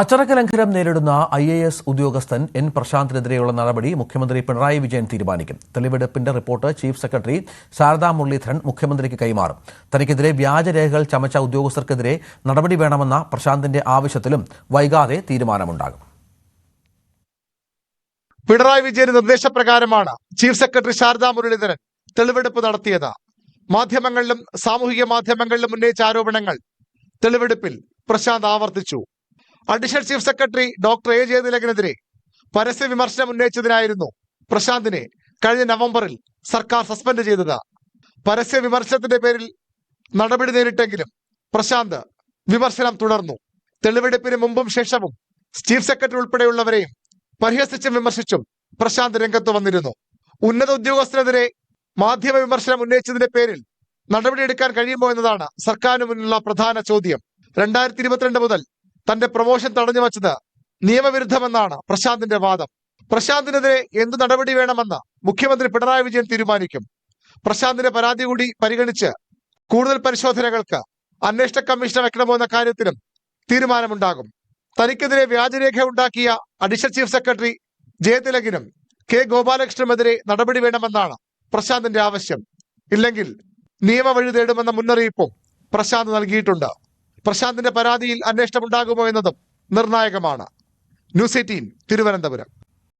അച്ചടക്ക ലംഘനം നേരിടുന്ന ഐ എ എസ് ഉദ്യോഗസ്ഥൻ എൻ പ്രശാന്തിനെതിരെയുള്ള നടപടി മുഖ്യമന്ത്രി പിണറായി വിജയൻ തീരുമാനിക്കും. തെളിവെടുപ്പിന്റെ report chief secretary Sharada Muraleedharan മുഖ്യമന്ത്രിക്ക് കൈമാറും. തനിക്കെതിരെ വ്യാജരേഖകൾ ചമച്ച ഉദ്യോഗസ്ഥർക്കെതിരെ നടപടി വേണമെന്ന പ്രശാന്തിന്റെ ആവശ്യത്തിലും വൈകാതെ തീരുമാനമുണ്ടാകും. പിണറായി വിജയന്റെ നിർദ്ദേശപ്രകാരമാണ് ചീഫ് സെക്രട്ടറി ശാരദാ മുരളീധരൻ തെളിവെടുപ്പ് നടത്തിയത്. മാധ്യമങ്ങളിലും സാമൂഹിക മാധ്യമങ്ങളിലും ഉന്നയിച്ച ആരോപണങ്ങൾ തെളിവെടുപ്പിൽ പ്രശാന്ത് ആവർത്തിച്ചു. Additional chief secretary doctor A ജയതിലകനെതിരെ പരസ്യ വിമർശനം ഉന്നയിച്ചതിനായിരുന്നു പ്രശാന്തിനെ കഴിഞ്ഞ നവംബറിൽ സർക്കാർ സസ്പെൻഡ് ചെയ്തത്. പരസ്യ വിമർശനത്തിന്റെ പേരിൽ നടപടി നേരിട്ടെങ്കിലും പ്രശാന്ത് വിമർശനം തുടർന്നു. തെളിവെടുപ്പിന് മുമ്പും ശേഷവും ചീഫ് സെക്രട്ടറി ഉൾപ്പെടെയുള്ളവരെയും പരിഹസിച്ചും വിമർശിച്ചും പ്രശാന്ത് രംഗത്ത് വന്നിരുന്നു. ഉന്നത ഉദ്യോഗസ്ഥനെതിരെ മാധ്യമ വിമർശനം ഉന്നയിച്ചതിന്റെ പേരിൽ നടപടിയെടുക്കാൻ കഴിയുമോ എന്നതാണ് സർക്കാരിന് മുന്നിലുള്ള പ്രധാന ചോദ്യം. രണ്ടായിരത്തി ഇരുപത്തിരണ്ട് മുതൽ തന്റെ പ്രമോഷൻ തടഞ്ഞു വച്ചത് നിയമവിരുദ്ധമെന്നാണ് പ്രശാന്തിന്റെ വാദം. പ്രശാന്തിനെതിരെ എന്ത് നടപടി വേണമെന്ന് മുഖ്യമന്ത്രി പിണറായി വിജയൻ തീരുമാനിക്കും. പ്രശാന്തിന്റെ പരാതി കൂടി പരിഗണിച്ച് കൂടുതൽ പരിശോധനകൾക്ക് അന്വേഷണ കമ്മീഷനെ വെക്കണമോ എന്ന കാര്യത്തിലും തീരുമാനമുണ്ടാകും. തനിക്കെതിരെ വ്യാജരേഖ ഉണ്ടാക്കിയ അഡീഷണൽ ചീഫ് സെക്രട്ടറി ജയതിലകിനും കെ ഗോപാലകൃഷ്ണനുമെതിരെ നടപടി വേണമെന്നാണ് പ്രശാന്തിന്റെ ആവശ്യം. ഇല്ലെങ്കിൽ നിയമവഴി തേടുമെന്ന മുന്നറിയിപ്പും പ്രശാന്ത് നൽകിയിട്ടുണ്ട്. പ്രശാന്തിന്റെ പരാതിയിൽ അന്വേഷണം ഉണ്ടാകുമോ എന്നതും നിർണായകമാണ്. News eighteen Thiruvananthapuram.